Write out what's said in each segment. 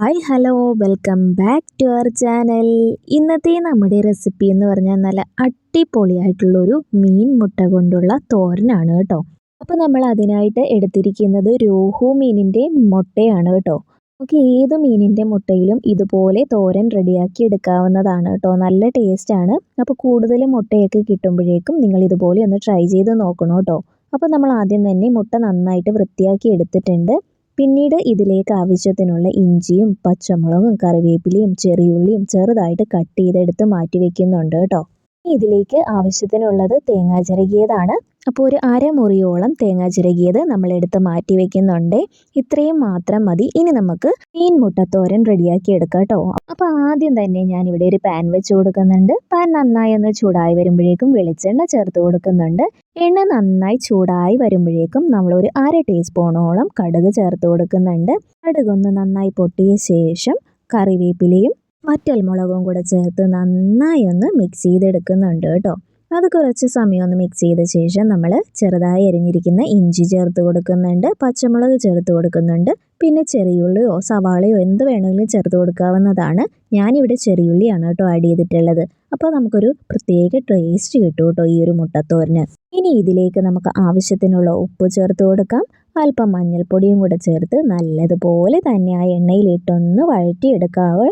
Hi hello. Welcome back to our channel. ഇന്നത്തെ നമ്മുടെ recipe എന്ന് പറഞ്ഞാൽ നല്ല അടിപൊളിയായിട്ടുള്ളൊരു മീൻ മുട്ട കൊണ്ടുള്ള തോരനാണ് കേട്ടോ. അപ്പോൾ നമ്മൾ അതിനായിട്ട് എടുത്തിരിക്കുന്നത് രോഹു മീനിന്റെ മുട്ടയാണ് കേട്ടോ. നമുക്ക് ഏത് മീനിന്റെ മുട്ടയിലും ഇതുപോലെ തോരൻ റെഡിയാക്കി എടുക്കാവുന്നതാണ് കേട്ടോ. നല്ല ടേസ്റ്റാണ് അപ്പോൾ കൂടുതൽ മുട്ടയൊക്കെ കിട്ടുമ്പോഴേക്കും നിങ്ങൾ ഇതുപോലെ ഒന്ന് ട്രൈ ചെയ്ത് നോക്കണം കേട്ടോ. അപ്പോൾ നമ്മൾ ആദ്യം തന്നെ മുട്ട നന്നായിട്ട് വൃത്തിയാക്കി എടുത്തിട്ടുണ്ട്. പിന്നീട് ഇതിലേക്ക് ആവശ്യത്തിനുള്ള ഇഞ്ചിയും പച്ചമുളകും കറിവേപ്പിലയും ചെറിയുള്ളിയും ചെറുതായിട്ട് കട്ട് ചെയ്തെടുത്ത് മാറ്റി വെക്കുന്നുണ്ട് കേട്ടോ. ഇതിലേക്ക് ആവശ്യത്തിനുള്ളത് തേങ്ങാ ചിരകിയതാണ്. അപ്പോൾ ഒരു അരമുറിയോളം തേങ്ങ ചിരകിയത് നമ്മൾ എടുത്ത് മാറ്റി വെക്കുന്നുണ്ട്. ഇത്രയും മാത്രം മതി. ഇനി നമുക്ക് മീൻ മുട്ടത്തോരൻ റെഡിയാക്കി എടുക്കാം കേട്ടോ. അപ്പോൾ ആദ്യം തന്നെ ഞാൻ ഇവിടെ ഒരു പാൻ വെച്ച് കൊടുക്കുന്നുണ്ട്. പാൻ നന്നായി ഒന്ന് ചൂടായി വരുമ്പോഴേക്കും വെളിച്ചെണ്ണ ചേർത്ത് കൊടുക്കുന്നുണ്ട്. എണ്ണ നന്നായി ചൂടായി വരുമ്പോഴേക്കും നമ്മൾ ഒരു അര ടീസ്പൂണോളം കടുക് ചേർത്ത് കൊടുക്കുന്നുണ്ട്. കടുകൊന്ന് നന്നായി പൊട്ടിയ ശേഷം കറിവേപ്പിലയും വറ്റൽമുളകും കൂടെ ചേർത്ത് നന്നായി ഒന്ന് മിക്സ് ചെയ്തെടുക്കുന്നുണ്ട് കേട്ടോ. അത് കുറച്ച് സമയം ഒന്ന് മിക്സ് ചെയ്ത ശേഷം നമ്മൾ ചെറുതായി അരിഞ്ഞിരിക്കുന്ന ഇഞ്ചി ചേർത്ത് കൊടുക്കുന്നുണ്ട് പച്ചമുളക് ചേർത്ത് കൊടുക്കുന്നുണ്ട് പിന്നെ ചെറിയുള്ളിയോ സവാളയോ എന്ത് വേണമെങ്കിലും ചേർത്ത് കൊടുക്കാവുന്നതാണ്. ഞാനിവിടെ ചെറിയുള്ളിയാണ് കേട്ടോ ആഡ് ചെയ്തിട്ടുള്ളത്. അപ്പോൾ നമുക്കൊരു പ്രത്യേക ടേസ്റ്റ് കിട്ടും കേട്ടോ ഈ ഒരു മുട്ടത്തോരന്. ഇനി ഇതിലേക്ക് നമുക്ക് ആവശ്യത്തിനുള്ള ഉപ്പ് ചേർത്ത് കൊടുക്കാം. അല്പം മഞ്ഞൾപ്പൊടിയും കൂടെ ചേർത്ത് നല്ലതുപോലെ തന്നെ ആ എണ്ണയിലിട്ടൊന്ന് വഴറ്റിയെടുക്കാവേ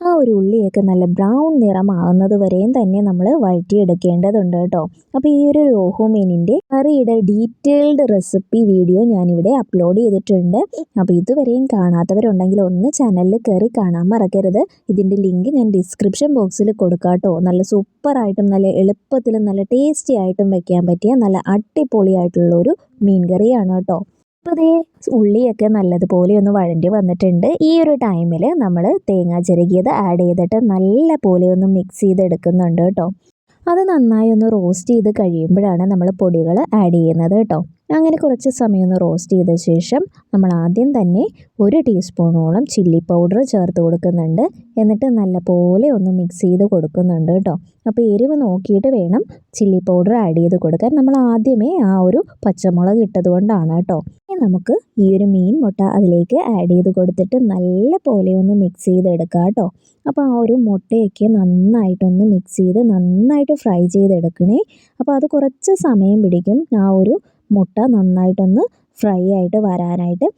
ആ ഒരു ഉള്ളിയൊക്കെ നല്ല ബ്രൗൺ നിറമാകുന്നത് വരെയും തന്നെ നമ്മൾ വഴറ്റിയെടുക്കേണ്ടതുണ്ട് കേട്ടോ. അപ്പോൾ ഈ ഒരു രോഹു മീനിന്റെ കറിയുടെ ഡീറ്റെയിൽഡ് റെസിപ്പി വീഡിയോ ഞാനിവിടെ അപ്ലോഡ് ചെയ്തിട്ടുണ്ട്. അപ്പോൾ ഇതുവരെയും കാണാത്തവരുണ്ടെങ്കിൽ ഒന്ന് ചാനലിൽ കയറി കാണാൻ മറക്കരുത്. ഇതിന്റെ ലിങ്ക് ഞാൻ ഡിസ്ക്രിപ്ഷൻ ബോക്സിൽ കൊടുക്കാട്ടോ നല്ല സൂപ്പറായിട്ടും നല്ല എളുപ്പത്തിലും നല്ല ടേസ്റ്റി ആയിട്ടും വെക്കാൻ പറ്റിയ നല്ല അടിപൊളിയായിട്ടുള്ള ഒരു മീൻ കറിയാണ് കേട്ടോ. അപ്പോൾ അതേ ഉള്ളിയൊക്കെ നല്ലതുപോലെ ഒന്ന് വഴണ്ടി വന്നിട്ടുണ്ട്. ഈ ഒരു ടൈമിൽ നമ്മൾ തേങ്ങ ചിരകിയത് ആഡ് ചെയ്തിട്ട് നല്ല പോലെ ഒന്ന് മിക്സ് ചെയ്തെടുക്കുന്നുണ്ട് കേട്ടോ. അത് നന്നായി ഒന്ന് റോസ്റ്റ് ചെയ്ത് കഴിയുമ്പോഴാണ് നമ്മൾ പൊടികൾ ആഡ് ചെയ്യുന്നത് കേട്ടോ. അങ്ങനെ കുറച്ച് സമയം ഒന്ന് റോസ്റ്റ് ചെയ്ത ശേഷം നമ്മൾ ആദ്യം തന്നെ ഒരു ടീസ്പൂണോളം ചില്ലി പൗഡർ ചേർത്ത് കൊടുക്കുന്നുണ്ട്. എന്നിട്ട് നല്ലപോലെ ഒന്ന് മിക്സ് ചെയ്ത് കൊടുക്കുന്നുണ്ട് കേട്ടോ. അപ്പോൾ എരിവ് നോക്കിയിട്ട് വേണം ചില്ലി പൗഡർ ആഡ് ചെയ്ത് കൊടുക്കാൻ. നമ്മൾ ആദ്യമേ ആ ഒരു പച്ചമുളക് ഇട്ടത് കൊണ്ടാണ് കേട്ടോ. നമുക്ക് ഈ ഒരു മീൻ മുട്ട അതിലേക്ക് ആഡ് ചെയ്ത് കൊടുത്തിട്ട് നല്ല പോലെ ഒന്ന് മിക്സ് ചെയ്തെടുക്കാം കേട്ടോ. അപ്പോൾ ആ ഒരു മുട്ടയൊക്കെ നന്നായിട്ടൊന്ന് മിക്സ് ചെയ്ത് നന്നായിട്ട് ഫ്രൈ ചെയ്തെടുക്കണേ. അപ്പോൾ അത് കുറച്ച് സമയം പിടിക്കും ആ ഒരു മുട്ട നന്നായിട്ടൊന്ന് ഫ്രൈ ആയിട്ട് വരാനായിട്ട്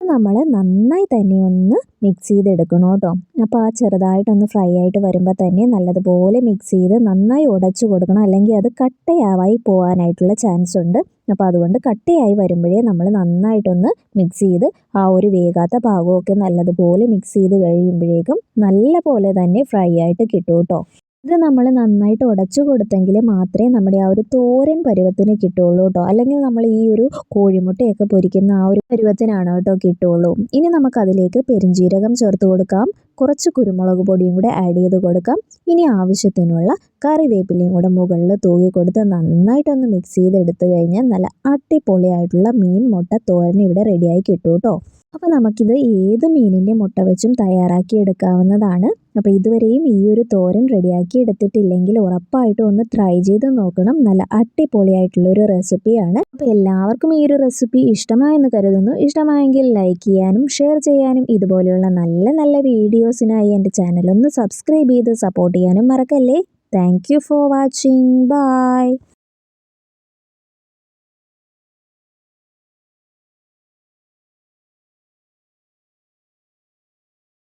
നമ്മൾ നന്നായി തന്നെ ഒന്ന് മിക്സ് ചെയ്തെടുക്കണം കേട്ടോ. അപ്പോൾ ആ ചെറുതായിട്ടൊന്ന് ഫ്രൈ ആയിട്ട് വരുമ്പോൾ തന്നെ നല്ലതുപോലെ മിക്സ് ചെയ്ത് നന്നായി ഉടച്ചു കൊടുക്കണം. അല്ലെങ്കിൽ അത് കട്ടയാവായി പോകാനായിട്ടുള്ള ചാൻസ് ഉണ്ട്. അപ്പോൾ അതുകൊണ്ട് കട്ടയായി വരുമ്പോഴേ നമ്മൾ നന്നായിട്ടൊന്ന് മിക്സ് ചെയ്ത് ആ ഒരു വേകാത്ത ഭാഗമൊക്കെ നല്ലതുപോലെ മിക്സ് ചെയ്ത് കഴിയുമ്പോഴേക്കും നല്ല പോലെ തന്നെ ഫ്രൈ ആയിട്ട് കിട്ടും കേട്ടോ. ഇത് നമ്മൾ നന്നായിട്ട് ഉടച്ചു കൊടുത്തെങ്കിൽ മാത്രമേ നമ്മുടെ ആ ഒരു തോരൻ പരുവത്തിന് കിട്ടുള്ളൂ കേട്ടോ. അല്ലെങ്കിൽ നമ്മൾ ഈ ഒരു കോഴിമുട്ടയൊക്കെ പൊരിക്കുന്ന ആ ഒരു പരുവത്തിനാണ് കേട്ടോ കിട്ടുള്ളൂ ഇനി നമുക്കതിലേക്ക് പെരിഞ്ജീരകം ചേർത്ത് കൊടുക്കാം. കുറച്ച് കുരുമുളക് പൊടിയും കൂടെ ആഡ് ചെയ്ത് കൊടുക്കാം. ഇനി ആവശ്യത്തിനുള്ള കറിവേപ്പിലയും കൂടെ മുകളിൽ തൂകി കൊടുത്ത് നന്നായിട്ടൊന്ന് മിക്സ് ചെയ്തെടുത്ത് കഴിഞ്ഞാൽ നല്ല അടിപൊളിയായിട്ടുള്ള മീൻ മുട്ട തോരൻ ഇവിടെ റെഡിയായി കിട്ടും കേട്ടോ. അപ്പോൾ നമുക്കിത് ഏത് മീനിന്റെ മുട്ട വെച്ചും തയ്യാറാക്കി എടുക്കാവുന്നതാണ്. അപ്പോൾ ഇതുവരെയും ഈ ഒരു തോരൻ റെഡിയാക്കി എടുത്തിട്ടില്ലെങ്കിൽ ഉറപ്പായിട്ടും ഒന്ന് ട്രൈ ചെയ്ത് നോക്കണം. നല്ല അടിപൊളിയായിട്ടുള്ള ഒരു റെസിപ്പിയാണ് അപ്പോൾ എല്ലാവർക്കും ഈ ഒരു റെസിപ്പി ഇഷ്ടമായെന്ന് കരുതുന്നു. ഇഷ്ടമായെങ്കിൽ ലൈക്ക് ചെയ്യാനും ഷെയർ ചെയ്യാനും ഇതുപോലെയുള്ള നല്ല നല്ല വീഡിയോസിനായി എന്റെ ചാനൽ ഒന്ന് സബ്സ്ക്രൈബ് ചെയ്ത് സപ്പോർട്ട് ചെയ്യാനും മറക്കല്ലേ. Thank for watching bye